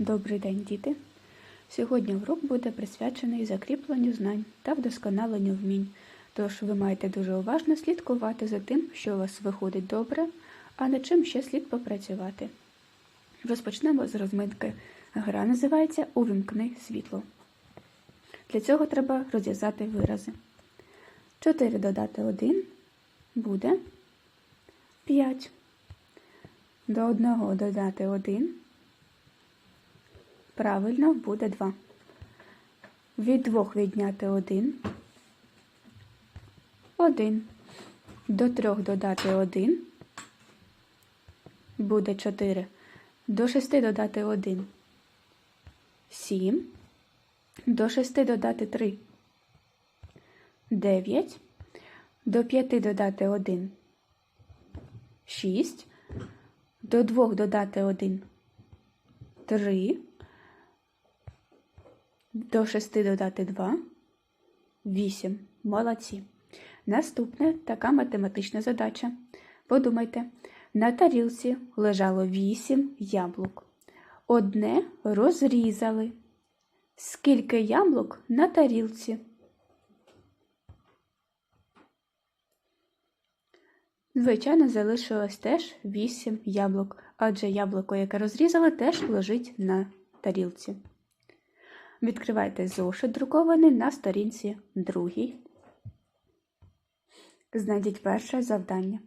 Добрий день, діти! Сьогодні урок буде присвячений закріпленню знань та вдосконаленню вмінь. Тож ви маєте дуже уважно слідкувати за тим, що у вас виходить добре, а над чим ще слід попрацювати. Розпочнемо з розминки. Гра називається Увімкни світло. Для цього треба розв'язати вирази. 4 додати 1 буде 5. До 1 додати 1 Правильно буде 2. Від 2 відняти 1. 1. До 3 додати 1. Буде 4. До 6 додати 1. 7. До 6 додати 3. 9. До 5 додати 1. 6. До 2 додати 1. 3. До 6 додати 2. 8. Молодці. Наступне така математична задача. Подумайте, на тарілці лежало 8 яблук. Одне розрізали. Скільки яблук на тарілці? Звичайно, залишилось теж 8 яблук, адже яблуко, яке розрізали, теж лежить на тарілці. Відкривайте зошит друкований на сторінці другій. Знайдіть перше завдання.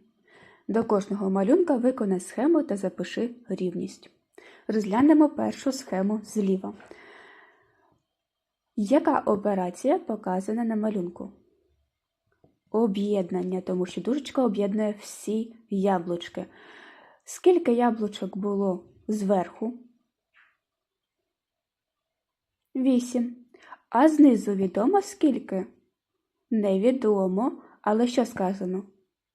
До кожного малюнка виконай схему та запиши рівність. Розглянемо першу схему зліва. Яка операція показана на малюнку? Об'єднання, тому що дужечка об'єднує всі яблучки. Скільки яблучок було зверху? Вісім. А знизу відомо скільки? Невідомо. Але що сказано?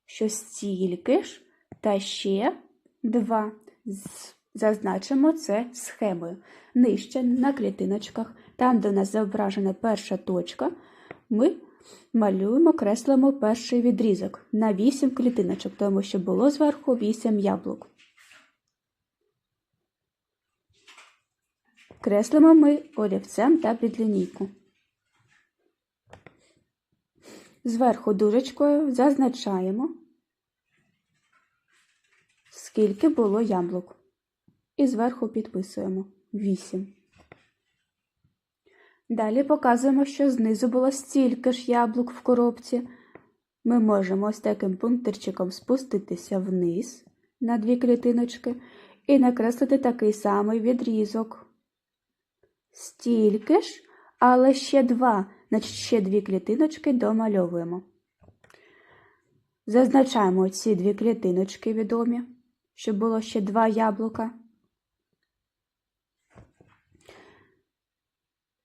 Що стільки ж та ще два. Зазначимо це схемою. Нижче на клітиночках, там, де у нас зображена перша точка, ми малюємо, креслимо перший відрізок на 8 клітиночок, тому що було зверху 8 яблук. Креслимо ми олівцем та під лінійку. Зверху дужечкою зазначаємо, скільки було яблук. І зверху підписуємо 8. Далі показуємо, що знизу було стільки ж яблук в коробці. Ми можемо ось таким пунктирчиком спуститися вниз на дві клітиночки і накреслити такий самий відрізок. Стільки ж, але ще два, значить ще дві клітиночки домальовуємо. Зазначаємо ці дві клітиночки відомі, щоб було ще два яблука.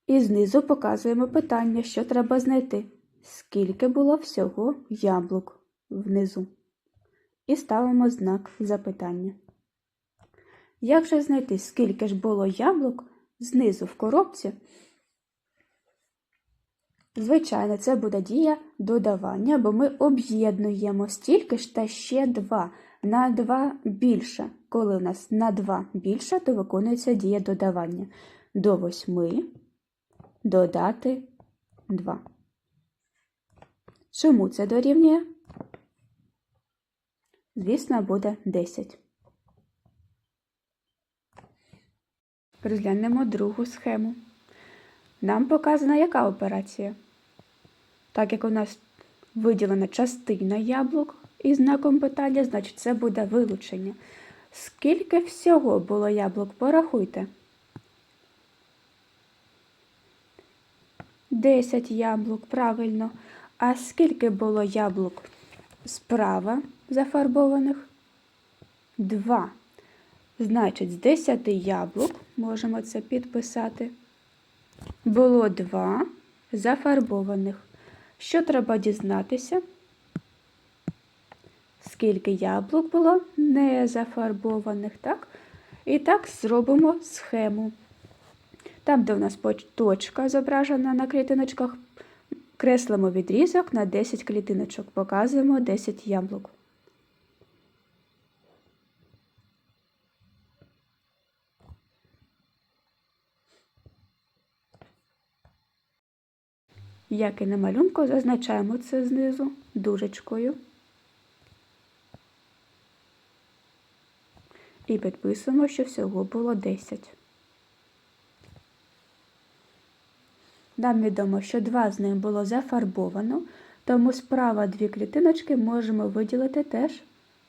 І знизу показуємо питання, що треба знайти, скільки було всього яблук внизу. І ставимо знак запитання. Як же знайти, скільки ж було яблук знизу в коробці? Звичайно, це буде дія додавання, бо ми об'єднуємо стільки ж та ще 2. На 2 більше. Коли у нас на 2 більше, то виконується дія додавання. До 8 додати 2. Чому це дорівнює? Звісно, буде 10. Розглянемо другу схему. Нам показана яка операція? Так як у нас виділена частина яблук із знаком питання, значить це буде вилучення. Скільки всього було яблук? Порахуйте. 10 яблук, правильно. А скільки було яблук справа зафарбованих? 2. Значить, з 10 яблук, можемо це підписати, було 2 зафарбованих. Що треба дізнатися? Скільки яблук було не зафарбованих, так? І так зробимо схему. Там, де у нас точка зображена на клітиночках, креслимо відрізок на 10 клітиночок, показуємо 10 яблук. Як і на малюнку, зазначаємо це знизу дужечкою. І підписуємо, що всього було 10. Нам відомо, що два з них було зафарбовано, тому справа дві клітиночки можемо виділити теж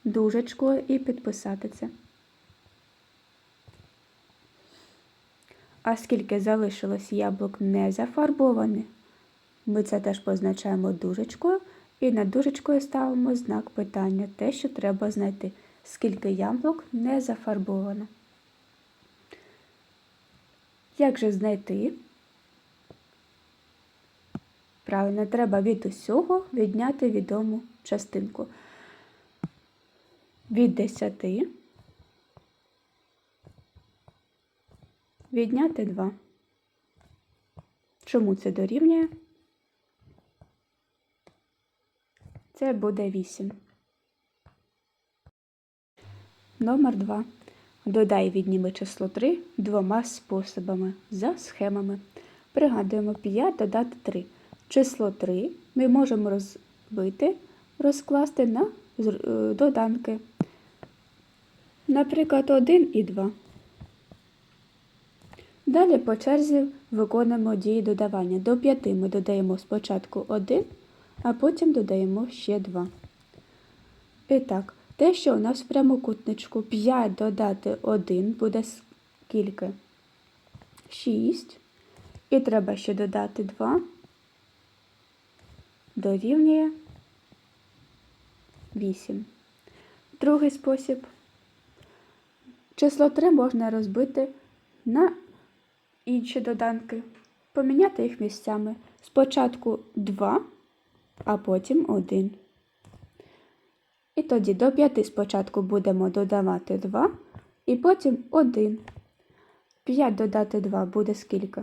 дужечкою і підписати це. А скільки залишилось яблук не зафарбовані, ми це теж позначаємо дужечкою і над дужечкою ставимо знак питання, те, що треба знайти, скільки яблук не зафарбовано. Як же знайти? Правильно, треба від усього відняти відому частинку. Від 10 відняти 2. Чому це дорівнює? Це буде 8. Номер 2. Додай відніми число 3 двома способами за схемами. Пригадуємо 5 додати 3. Число 3 ми можемо розбити, розкласти на е, доданки. Наприклад, 1 і 2. Далі по черзі виконуємо дії додавання. До 5 ми додаємо спочатку 1, а потім додаємо ще 2. І так, те, що у нас в прямокутничку 5 додати 1 буде скільки? 6. І треба ще додати 2. Дорівнює 8. Другий спосіб. Число 3 можна розбити на інші доданки, поміняти їх місцями. Спочатку 2, а потім 1. І тоді до 5 спочатку будемо додавати 2, і потім 1. 5 додати 2 буде скільки?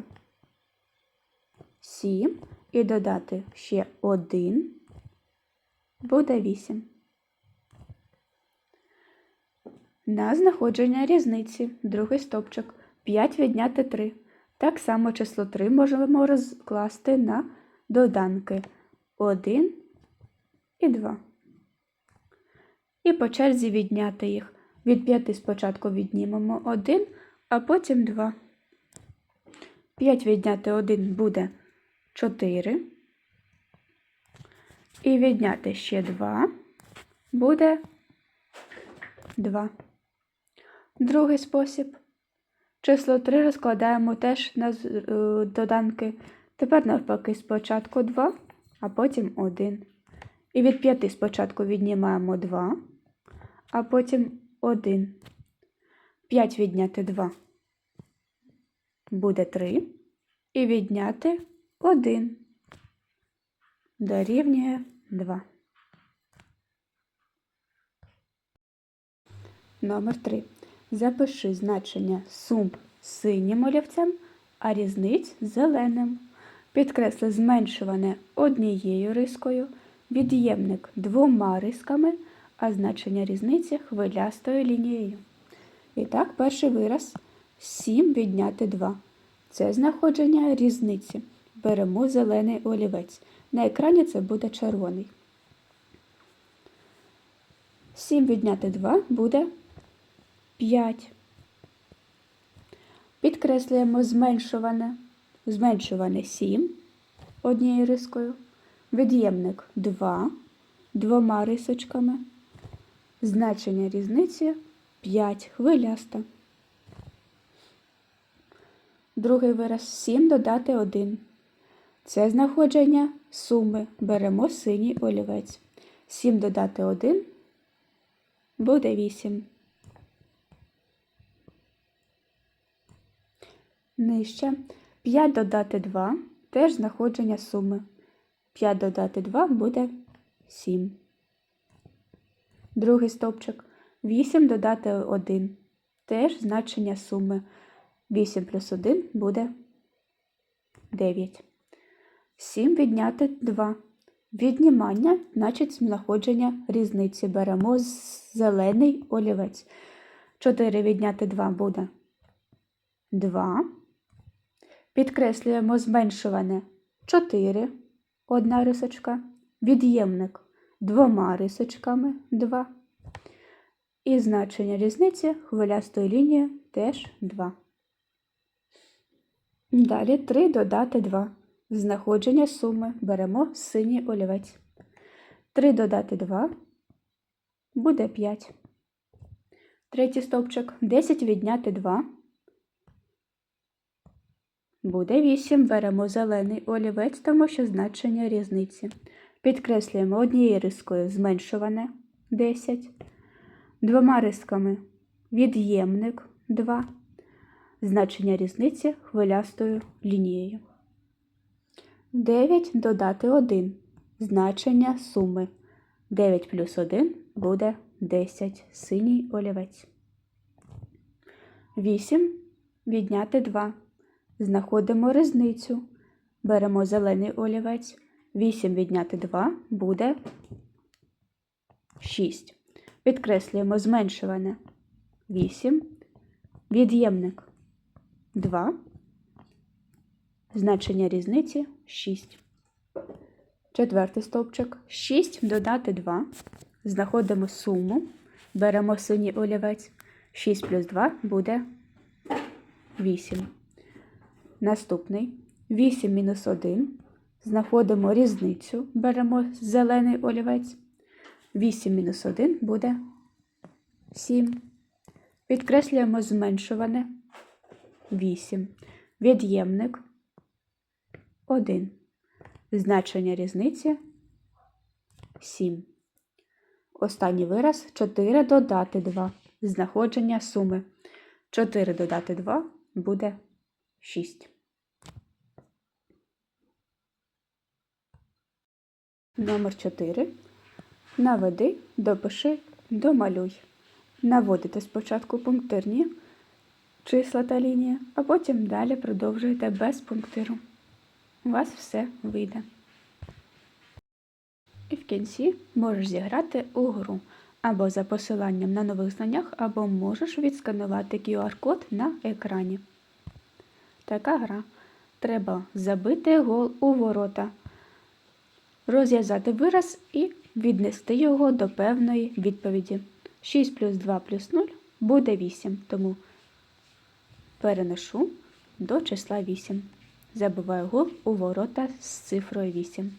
7. І додати ще 1 буде 8. На знаходження різниці другий стопчик 5 відняти 3. Так само число 3 можемо розкласти на доданки 1 і 2. І по черзі відняти їх. Від 5 спочатку віднімемо 1, а потім 2. 5 відняти 1 буде 4. І відняти ще 2 буде 2. Другий спосіб. Число 3 розкладаємо теж на е, доданки. Тепер навпаки спочатку 2, а потім 1. І від 5 спочатку віднімаємо 2, а потім 1. 5 відняти 2 буде 3. І відняти 1 дорівнює 2. Номер 3. Запиши значення сум синім олівцем, а різниць зеленим. Підкресли зменшуване однією рискою, від'ємник двома рисками, а значення різниці хвилястою лінією. І так, перший вираз 7 відняти 2. Це знаходження різниці. Беремо зелений олівець. На екрані це буде червоний. 7 відняти 2 буде 5. Підкреслюємо зменшуване, зменшуване 7 однією рискою, від'ємник 2 двома рисочками, значення різниці 5 хвиляста. Другий вираз 7 додати 1. Це знаходження суми. Беремо синій олівець. 7 додати 1 буде 8. Нижче 5 додати 2 теж знаходження суми. 5 додати 2 буде 7. Другий стовпчик. 8 додати 1. Теж значення суми. 8 плюс 1 буде 9. 7 відняти 2. Віднімання, значить знаходження різниці. Беремо зелений олівець. 4 відняти 2 буде 2. Підкреслюємо зменшуване 4 одна рисочка, від'ємник двома рисочками 2. І значення різниці хвилястої лінії теж 2. Далі 3 додати 2. Знаходження суми беремо синій олівець. 3 додати 2 буде 5. Третій стовпчик 10 відняти 2 буде 8. Беремо зелений олівець, тому що значення різниці. Підкреслюємо однією рискою зменшуване 10, двома рисками від'ємник 2, значення різниці хвилястою лінією. 9 додати 1. Значення суми. 9 плюс 1 буде 10. Синій олівець. 8 відняти 2. Знаходимо різницю. Беремо зелений олівець. 8 відняти 2 буде 6. Підкреслюємо зменшуване 8. Від'ємник 2. Значення різниці 6. Четвертий стовпчик. 6 додати 2. Знаходимо суму. Беремо синій олівець. 6 плюс 2 буде 8. Наступний 8 мінус 1. Знаходимо різницю. Беремо зелений олівець. 8 мінус 1 буде 7. Підкреслюємо зменшуване 8. Від'ємник 1. Значення різниці 7. Останній вираз 4 додати 2. Знаходження суми. 4 додати 2 буде 6. Номер 4. Наведи, допиши, домалюй. Наводите спочатку пунктирні числа та лінії, а потім далі продовжуєте без пунктиру. У вас все вийде. І в кінці можеш зіграти у гру або за посиланням на нових знаннях, або можеш відсканувати QR-код на екрані. Така гра. Треба забити гол у ворота, розв'язати вираз і віднести його до певної відповіді. 6 плюс 2 плюс 0 буде 8, тому переношу до числа 8. Забиваю гол у ворота з цифрою 8.